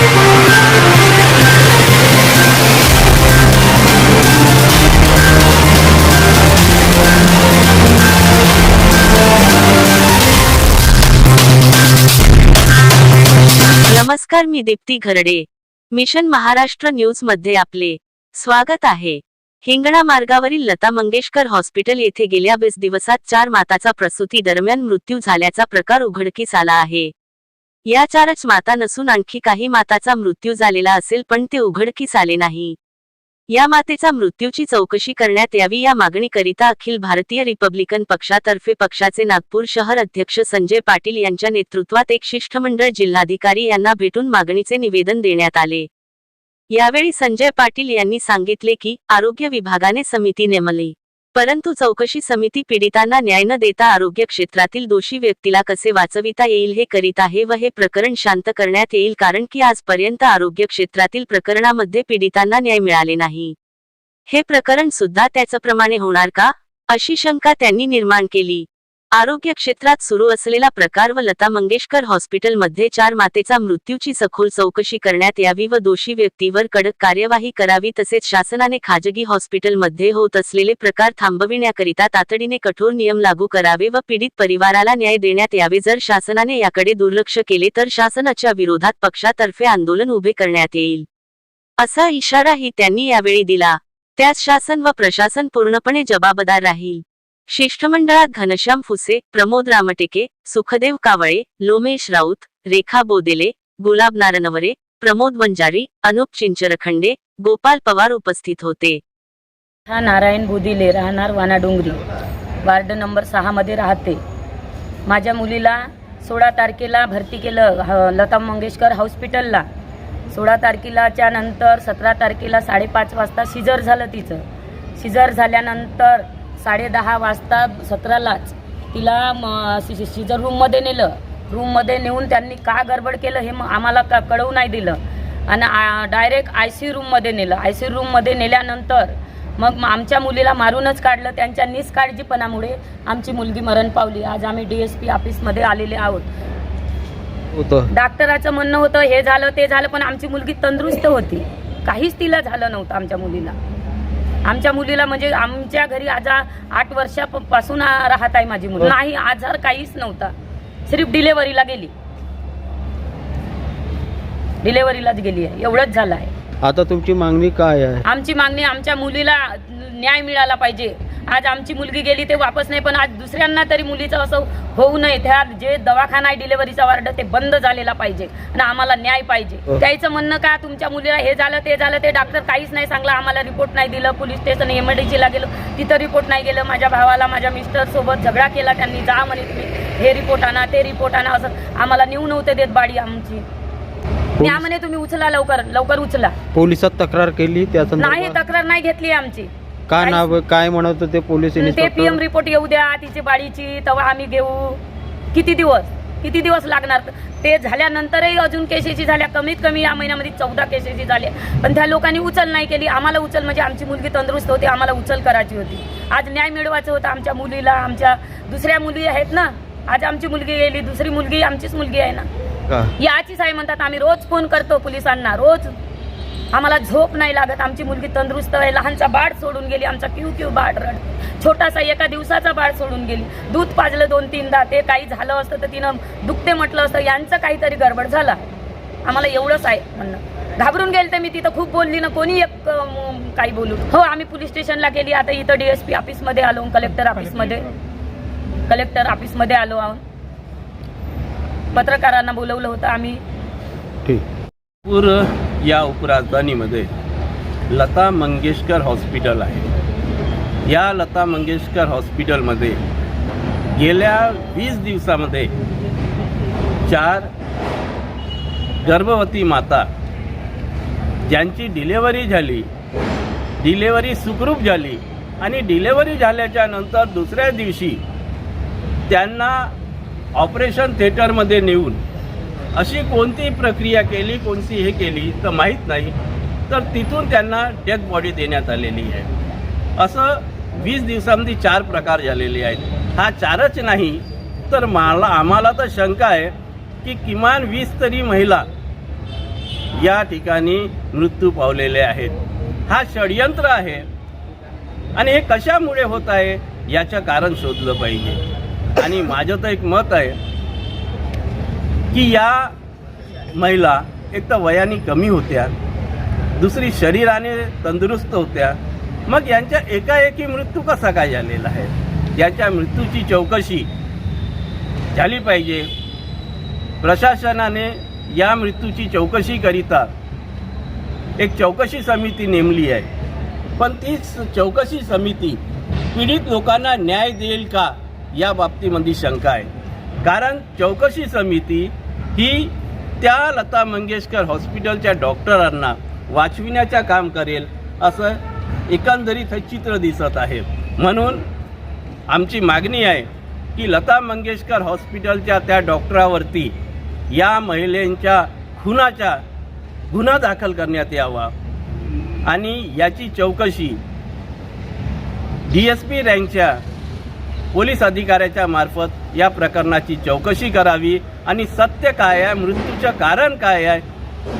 नमस्कार मी दीप्ती घरडे. मिशन महाराष्ट्र न्यूजमध्ये आपले स्वागत आहे. हिंगणा मार्गावरील लता मंगेशकर हॉस्पिटल येथे गेल्या वीस दिवसात चार माताचा प्रसूती दरम्यान मृत्यू झाल्याचा प्रकार उघडकीस आला आहे. या चारच माता नसून आणखी काही माताचा मृत्यू झालेला असेल पण ते उघडकीस आले नाही. या मातेचा मृत्यूची चौकशी करण्यात यावी या मागणीकरिता अखिल भारतीय रिपब्लिकन पक्षातर्फे पक्षाचे नागपूर शहर अध्यक्ष संजय पाटील यांच्या नेतृत्वात एक शिष्टमंडळ जिल्हाधिकारी यांना भेटून मागणीचे निवेदन देण्यात आले. यावेळी संजय पाटील यांनी सांगितले की आरोग्य विभागाने समिती नेमली. परंतु चौकशी समिती पीडितांना न्याय न देता आरोग्य क्षेत्रातील दोषी व्यक्तीला कसे वाचविता येईल हे करीत आहे व हे प्रकरण शांत करण्यात येईल कारण की आजपर्यंत आरोग्य क्षेत्रातील प्रकरणामध्ये पीडितांना न्याय मिळाले नाही. हे प्रकरण सुद्धा त्याचप्रमाणे होणार का? अशी शंका त्यांनी निर्माण केली. आरोग्य क्षेत्रात सुरू असलेला प्रकार व लता मंगेशकर हॉस्पिटलमध्ये चार मातेचा मृत्यूची सखोल चौकशी करण्यात यावी व दोषी व्यक्तीवर कडक कार्यवाही करावी तसेच शासनाने खाजगी हॉस्पिटलमध्ये होत असलेले प्रकार थांबविण्याकरिता तातडीने कठोर नियम लागू करावे व पीडित परिवाराला न्याय देण्यात यावे. जर शासनाने याकडे दुर्लक्ष केले तर शासनाच्या विरोधात पक्षातर्फे आंदोलन उभे करण्यात येईल. असा इशाराही त्यांनी यावेळी दिला. त्यास शासन व प्रशासन पूर्णपणे जबाबदार राहील. शिष्टमंडळात घनश्याम फुसे प्रमोद रामटेके सुखदेव कावळे लोमेश राऊत रेखा बोदेले गुलाब नारनवरे प्रमोद वंजारी अनुप चिंचरखंडे गोपाल पवार उपस्थित होते. हा नारायण बुदिले राहणार वानाडोंगरी. वार्ड नंबर सहामध्ये राहते. माझ्या मुलीला सोळा तारखेला भरती केलं ह- लता मंगेशकर हॉस्पिटलला. सोळा तारखेलाच्या नंतर सतरा तारखेला साडेपाच वाजता सिजर झालं तिचं. सिजर झाल्यानंतर साडेदहा वाजता सतरालाच तिला म सि- सि- सिजर रूममध्ये नेलं. रूममध्ये नेऊन त्यांनी का गडबड केलं हे मग आम्हाला का कळवू नाही दिलं. आणि डायरेक्ट आय सी रूममध्ये नेलं. आय सी रूममध्ये नेल्यानंतर मग आमच्या मुलीला मारूनच काढलं. त्यांच्या निष्काळजीपणामुळे आमची मुलगी मरण पावली. आज आम्ही डी एस पी ऑफिसमध्ये आलेले आहोत. होतं. डॉक्टराचं म्हणणं होतं हे झालं ते झालं पण आमची मुलगी तंदुरुस्त होती. काहीच तिला झालं नव्हतं आमच्या मुलीला. आमच्या मुलीला म्हणजे आमच्या घरी आज आठ वर्षापासून राहत आहे माझी मुलगी नाही आजार काहीच नव्हता. सिर्फ डिलेवरीला गेली. डिलेवरीलाच गेली आहे. एवढंच झालं आहे. आता तुमची मागणी काय आहे? आमची मागणी आमच्या मुलीला न्याय मिळाला पाहिजे. आज आमची मुलगी गेली ते वापस नाही पण आज दुसऱ्यांना तरी मुलीचं असं होऊ नये. त्या जे दवाखाना आहे डिलेव्हरीचा वार्ड ते बंद झालेला पाहिजे आणि आम्हाला न्याय पाहिजे. हो. त्याचं म्हणणं का तुमच्या मुलीला हे झालं ते झालं ते डॉक्टर काहीच नाही सांगलं आम्हाला रिपोर्ट नाही दिलं पोलीस स्टेशन एमआयडीसीला गेलो तिथं रिपोर्ट नाही गेलं. माझ्या भावाला माझ्या मिस्टर सोबत झगडा केला त्यांनी जा म्हणे तुम्ही हे रिपोर्ट आणा ते रिपोर्ट आणा असं आम्हाला नेऊ नव्हते देत बाडी आमची. न्या म्हणे तुम्ही उचला लवकर लवकर उचला. पोलिसात तक्रार केली त्या नाही तक्रार नाही घेतली आमची. काय नाव काय म्हणत होते पोलीस ते पीएम इन्स्पेक्टर रिपोर्ट येऊ द्या तिची बाळीची तेव्हा आम्ही घेऊ. किती दिवस? किती दिवस लागणार? ते झाल्यानंतरही अजून केसेसी झाल्या कमीत कमी या महिन्यामध्ये चौदा केसेसी झाल्या पण त्या लोकांनी उचल नाही केली. आम्हाला उचल म्हणजे आमची मुलगी तंदुरुस्त होती आम्हाला उचल करायची होती. आज न्याय मिळवायचं होतं आमच्या मुलीला. आमच्या दुसऱ्या मुली आहेत ना? आज आमची मुलगी गेली दुसरी मुलगी आमचीच मुलगी आहे ना? का? याचीच आहे म्हणतात आम्ही रोज फोन करतो पोलिसांना रोज. आम्हाला झोप नाही लागत. आमची मुलगी तंदुरुस्त आहे. लहानचा बाळ सोडून गेली. आमचा क्यू क्यू बाळ रड. छोटासा एका दिवसाचा बाळ सोडून गेली. दूध पाजलं दोन तीनदा ते काही झालं असतं तर तिनं दुखते म्हटलं असतं. यांचं काहीतरी गडबड झाला. आम्हाला एवढंच आहे म्हणणं. घाबरून गेले तर मी. तिथं खूप बोलली ना कोणी एक काही बोलू. हो आम्ही पोलीस स्टेशनला गेली. आता इथं डीएसपी ऑफिसमध्ये आलो कलेक्टर ऑफिसमध्ये. कलेक्टर ऑफिसमध्ये आलो आहोत पत्रकारांना बोलवलं होतं आम्ही. या उपराजधानीमध्ये लता मंगेशकर हॉस्पिटल आहे. या लता मंगेशकर हॉस्पिटलमध्ये गेल्या वीस दिवसामध्ये चार गर्भवती माता ज्यांची डिलेवरी झाली डिलेवरी सुखरूप झाली आणि डिलेवरी झाल्याच्यानंतर दुसऱ्या दिवशी त्यांना ऑपरेशन थिएटरमध्ये नेऊन अशी कोणती प्रक्रिया केली कोणती हे केली तर माहीत नाही. तर तिथून त्यांना डेथ बॉडी देण्यात आलेली आहे. असं वीस दिवसामध्ये चार प्रकार झालेले आहेत. हा चारच नाही तर मला आम्हाला तर शंका आहे की किमान वीस तरी महिला या ठिकाणी मृत्यू पावलेले आहेत. हा षडयंत्र आहे. आणि हे कशामुळे होत आहे? याचं कारण शोधलं पाहिजे. आणि माझं तर एक मत आहे की या महिला एक तर वयाने कमी होत्या दुसरी शरीराने तंदुरुस्त होत्या. मग यांच्या एकाएकी मृत्यू कसा काय झालेला आहे? याच्या मृत्यूची चौकशी झाली पाहिजे. प्रशासनाने या मृत्यूची चौकशीकरिता एक चौकशी समिती नेमली आहे. पण ती चौकशी समिती पीडित लोकांना न्याय देईल का? या बाबतीमध्ये शंका आहे. कारण चौकशी समिती ही त्या लता मंगेशकर हॉस्पिटलच्या डॉक्टरांना वाचविण्याचं काम करेल असं एकंदरीत हे चित्र दिसत आहे. म्हणून आमची मागणी आहे की लता मंगेशकर हॉस्पिटलच्या त्या डॉक्टरावरती या महिलेंच्या खुनाचा गुन्हा दाखल करण्यात यावा आणि याची चौकशी डी एस पी रँकच्या पोलीस अधिकाऱ्याच्या मार्फत या प्रकरणाची चौकशी करावी आणि सत्य काय आहे मृत्यूचं कारण काय आहे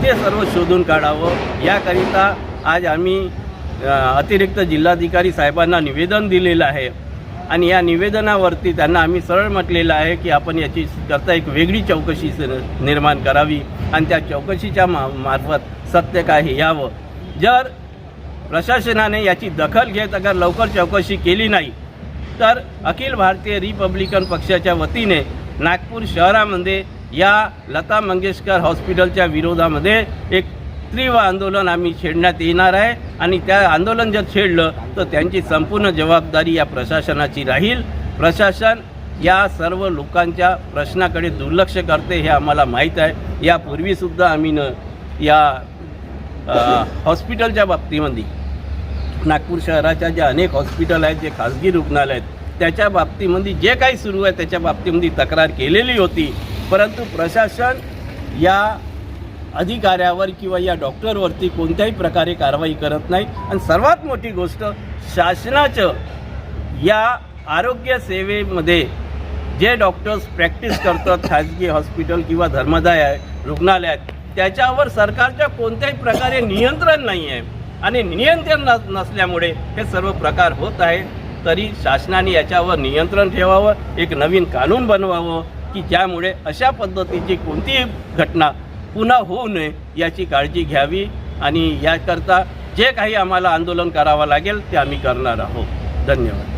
ते सर्व शोधून काढावं. याकरिता आज आम्ही अतिरिक्त जिल्हाधिकारी साहेबांना निवेदन दिलेलं आहे. आणि या निवेदनावरती त्यांना आम्ही सरळ म्हटलेलं आहे की आपण याची करता एक वेगळी चौकशी निर्माण करावी आणि त्या चौकशीच्या मा मार्फत सत्य काय हे यावं. जर प्रशासनाने याची दखल घेत अगर लवकर चौकशी केली नाही तर अखिल भारतीय रिपब्लिकन पक्षाच्या वतीने नागपूर शहरामध्ये या लता मंगेशकर हॉस्पिटलच्या विरोधामध्ये एक तीव्र आंदोलन आम्ही छेडण्यात येणार आहे. आणि त्या आंदोलन जर छेडलं तर त्यांची संपूर्ण जबाबदारी या प्रशासनाची राहील. प्रशासन या सर्व लोकांच्या प्रश्नाकडे दुर्लक्ष करते हे आम्हाला माहीत आहे. यापूर्वीसुद्धा आम्ही न या हॉस्पिटलच्या बाबतीमध्ये नागपूर शहराच्या ज्या अनेक हॉस्पिटल आहेत जे खाजगी रुग्णालय आहेत त्याच्या बाबतीमध्ये जे काही सुरू आहे त्याच्या बाबतीमध्ये तक्रार केलेली होती. परंतु प्रशासन या अधिकाऱ्यावर किंवा या डॉक्टरवरती कोणत्याही प्रकारे कारवाई करत नाही. आणि सर्वात मोठी गोष्ट शासनाचं या आरोग्य सेवेमध्ये जे डॉक्टर्स प्रॅक्टिस करतात खाजगी हॉस्पिटल किंवा धर्मदाय रुग्णालयात त्याच्यावर सरकारच्या कोणत्याही प्रकारे नियंत्रण नाही आहे आणि नियंत्रण नस नसल्यामुळे हे सर्व प्रकार होत आहे तरी शासनाने याच्यावर नियंत्रण ठेवावं एक नवीन कानून बनवावं की ज्यामुळे अशा पद्धतीची कोणतीही घटना पुन्हा होऊ नये याची काळजी घ्यावी आणि याकरता जे काही आम्हाला आंदोलन करावं लागेल ते आम्ही करणार आहोत. धन्यवाद.